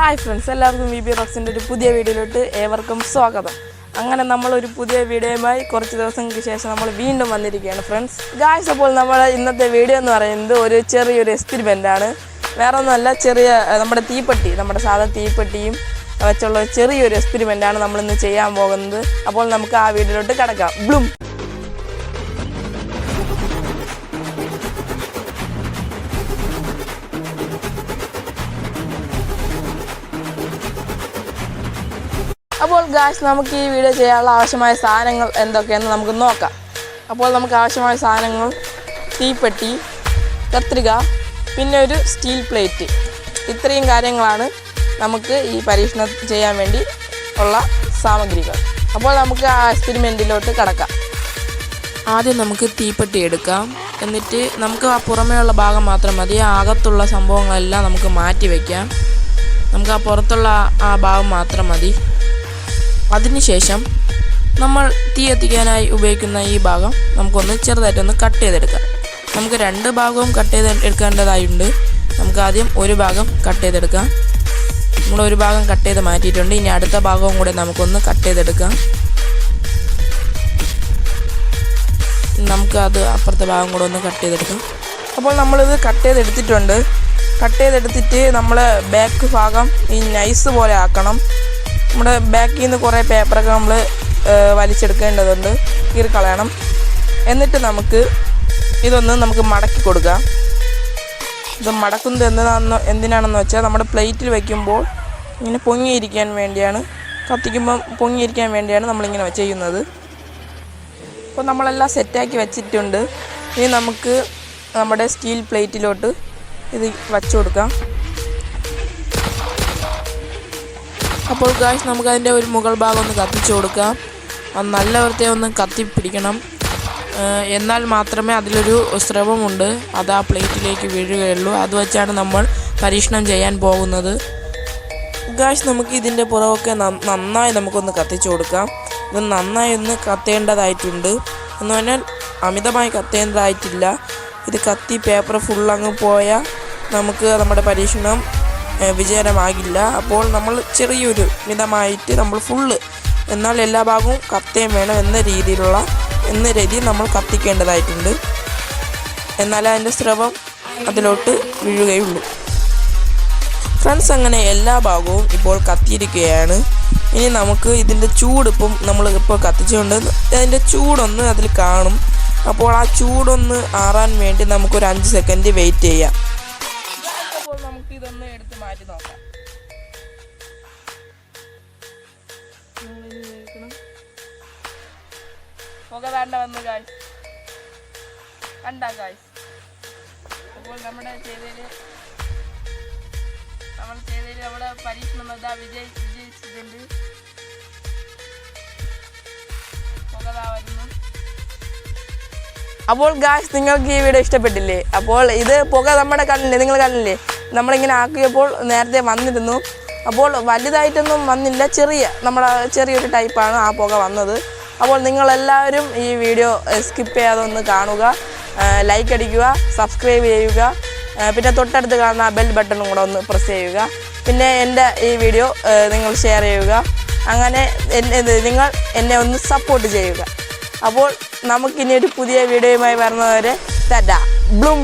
Hi friends എല്ലാവർക്കും V B റോക്സിന്റെ ഒരു പുതിയ വീഡിയോയിലോട്ട് ഏവർക്കും സ്വാഗതം. അങ്ങനെ നമ്മളൊരു പുതിയ വീഡിയോയുമായി കുറച്ച് ദിവസങ്ങൾക്ക് ശേഷം നമ്മൾ വീണ്ടും വന്നിരിക്കുകയാണ് ഫ്രണ്ട്സ്. ഗായ്സ് അപ്പോൾ നമ്മൾ ഇന്നത്തെ വീഡിയോ എന്ന് പറയുന്നത് ഒരു ചെറിയൊരു എക്സ്പെരിമെന്റ് ആണ്. വേറെ ഒന്നുമല്ല ചെറിയ നമ്മുടെ തീപ്പെട്ടി നമ്മുടെ സാധാ തീപ്പെട്ടിയും വെച്ചുള്ള ചെറിയൊരു എക്സ്പെരിമെന്റ് ആണ് നമ്മളിന്ന് ചെയ്യാൻ പോകുന്നത്. അപ്പോൾ നമുക്ക് ആ വീഡിയോയിലോട്ട് കിടക്കാം. ബ്ലൂം. അപ്പോൾ ഗായ്സ് നമുക്ക് ഈ വീഡിയോ ചെയ്യാനുള്ള ആവശ്യമായ സാധനങ്ങൾ എന്തൊക്കെയെന്ന് നമുക്ക് നോക്കാം. അപ്പോൾ നമുക്ക് ആവശ്യമായ സാധനങ്ങൾ തീപ്പെട്ടി കത്രിക പിന്നെ ഒരു സ്റ്റീൽ പ്ലേറ്റ് ഇത്രയും കാര്യങ്ങളാണ് നമുക്ക് ഈ പരീക്ഷണം ചെയ്യാൻ വേണ്ടി ഉള്ള സാമഗ്രികൾ. അപ്പോൾ നമുക്ക് ആ എക്സ്പെരിമെന്റിലോട്ട് കടക്കാം. ആദ്യം നമുക്ക് തീപ്പെട്ടി എടുക്കാം. എന്നിട്ട് നമുക്ക് ആ പുറമേയുള്ള ഭാഗം മാത്രം മതി. അകത്തുള്ള സംഭവങ്ങളെല്ലാം നമുക്ക് മാറ്റി വയ്ക്കാം നമുക്ക് ആ പുറത്തുള്ള ആ ഭാഗം മാത്രം മതി. അതിനുശേഷം നമ്മൾ തീ എത്തിക്കാനായി ഉപയോഗിക്കുന്ന ഈ ഭാഗം നമുക്കൊന്ന് ചെറുതായിട്ടൊന്ന് കട്ട് ചെയ്തെടുക്കാം. നമുക്ക് രണ്ട് ഭാഗവും കട്ട് ചെയ്ത് എടുക്കേണ്ടതായുണ്ട്. നമുക്ക് ആദ്യം ഒരു ഭാഗം കട്ട് ചെയ്തെടുക്കാം. നമ്മൾ ഒരു ഭാഗം കട്ട് ചെയ്ത് മാറ്റിയിട്ടുണ്ട്. ഇനി അടുത്ത ഭാഗവും കൂടെ നമുക്കൊന്ന് കട്ട് ചെയ്തെടുക്കാം. നമുക്ക് അത് അപ്പുറത്തെ ഭാഗം കൂടെ ഒന്ന് കട്ട് ചെയ്തെടുക്കാം. അപ്പോൾ നമ്മളിത് കട്ട് ചെയ്തെടുത്തിട്ടുണ്ട്. കട്ട് ചെയ്തെടുത്തിട്ട് നമ്മൾ ബാക്ക് ഭാഗം ഈ നൈസ് പോലെ ആക്കണം. നമ്മുടെ ബാക്കിൽ നിന്ന് കുറേ പേപ്പറൊക്കെ നമ്മൾ വലിച്ചെടുക്കേണ്ടതുണ്ട്. കീറിക്കളയണം എന്നിട്ട് നമുക്ക് ഇതൊന്ന് നമുക്ക് മടക്കി കൊടുക്കാം. ഇത് മടക്കുന്നത് എന്തിനാണെന്ന് എന്തിനാണെന്ന് വെച്ചാൽ നമ്മുടെ പ്ലേറ്റിൽ വയ്ക്കുമ്പോൾ ഇങ്ങനെ പൊങ്ങിയിരിക്കാൻ വേണ്ടിയാണ് കത്തിക്കുമ്പം പൊങ്ങിയിരിക്കാൻ വേണ്ടിയാണ് നമ്മളിങ്ങനെ ചെയ്യുന്നത്. അപ്പോൾ നമ്മളെല്ലാം സെറ്റാക്കി വെച്ചിട്ടുണ്ട്. ഇനി നമുക്ക് നമ്മുടെ സ്റ്റീൽ പ്ലേറ്റിലോട്ട് ഇത് വച്ചു കൊടുക്കാം. അപ്പോൾ ഗായ്സ് നമുക്ക് അതിന്റെ ഒരു മുകൾ ഭാഗം ഒന്ന് കത്തിച്ചു കൊടുക്കാം. നല്ല വൃത്തിയെ ഒന്ന് കത്തി പിടിക്കണം. എന്നാൽ മാത്രമേ അതിലൊരു സ്രവമുണ്ട്. അത് ആ പ്ലേറ്റിലേക്ക് വീഴുകയുള്ളൂ. അത് വെച്ചാണ് നമ്മൾ പരീക്ഷണം ചെയ്യാൻ പോകുന്നത്. ഗാഷ് നമുക്ക് ഇതിന്റെ പുറമൊക്കെ നന്നായി നമുക്കൊന്ന് കത്തിച്ചു കൊടുക്കാം. ഇത് നന്നായി ഒന്ന് കത്തേണ്ടതായിട്ടുണ്ട്. എന്ന് പറഞ്ഞാൽ അമിതമായി കത്തേണ്ടതായിട്ടില്ല. ഇത് കത്തി പേപ്പർ ഫുൾ അങ്ങ് പോയാൽ നമുക്ക് നമ്മുടെ പരീക്ഷണം വിജയകരമാകില്ല. അപ്പോൾ നമ്മൾ ചെറിയൊരു മിതമായിട്ട് നമ്മൾ ഫുള്ള് എന്നാൽ എല്ലാ ഭാഗവും കത്തേം വേണം എന്ന രീതിയിലുള്ള എന്ന രീതി നമ്മൾ കത്തിക്കേണ്ടതായിട്ടുണ്ട്. എന്നാൽ അതിന്റെ സ്രവം അതിലോട്ട് വീഴുകയുള്ളൂ. ഫ്രണ്ട്സ് അങ്ങനെ എല്ലാ ഭാഗവും ഇപ്പോൾ കത്തിയിരിക്കുകയാണ്. ഇനി നമുക്ക് ഇതിന്റെ ചൂട് ഇപ്പം നമ്മൾ ഇപ്പോൾ കത്തിച്ചുകൊണ്ട് അതിന്റെ ചൂടൊന്ന് അതിൽ കാണും. അപ്പോൾ ആ ചൂടൊന്ന് ആറാൻ വേണ്ടി നമുക്കൊരു അഞ്ച് സെക്കൻഡ് വെയിറ്റ് ചെയ്യാം. അപ്പോൾ നമുക്ക് ഇതൊന്ന് മാറ്റി നോക്കാം. പുക വേണ്ട വന്നു കായ് കണ്ട കായ് അപ്പോൾ നമ്മുടെ ചെയ്തതിൽ നമ്മൾ ചെയ്തതിൽ നമ്മുടെ പരീക്ഷണം എന്താ? വിജയി വിജയിച്ചിട്ടുണ്ട് അപ്പോൾ ഗായ്സ് നിങ്ങൾക്ക് ഈ വീഡിയോ ഇഷ്ടപ്പെട്ടില്ലേ? അപ്പോൾ ഇത് പുക നമ്മുടെ കണ്ണില്ലേ നിങ്ങൾ കണ്ണില്ലേ നമ്മളിങ്ങനെ ആക്കിയപ്പോൾ നേരത്തെ വന്നിരുന്നു. അപ്പോൾ വലുതായിട്ടൊന്നും വന്നില്ല ചെറിയ നമ്മുടെ ചെറിയൊരു ടൈപ്പാണ് ആ പുക വന്നത്. അപ്പോൾ നിങ്ങളെല്ലാവരും ഈ വീഡിയോ സ്കിപ്പ് ചെയ്യാതെ ഒന്ന് കാണുക ലൈക്ക് അടിക്കുക സബ്സ്ക്രൈബ് ചെയ്യുക പിന്നെ തൊട്ടടുത്ത് കാണുന്ന ബെൽ ബട്ടണും കൂടെ ഒന്ന് പ്രസ് ചെയ്യുക. പിന്നെ എന്റെ ഈ വീഡിയോ നിങ്ങൾ ഷെയർ ചെയ്യുക. അങ്ങനെ നിങ്ങൾ എന്നെ ഒന്ന് സപ്പോർട്ട് ചെയ്യുക. അപ്പോൾ നമുക്കിനി ഒരു പുതിയ വീഡിയോയുമായി വരുന്നവരെ തരാം ബ്ലൂം!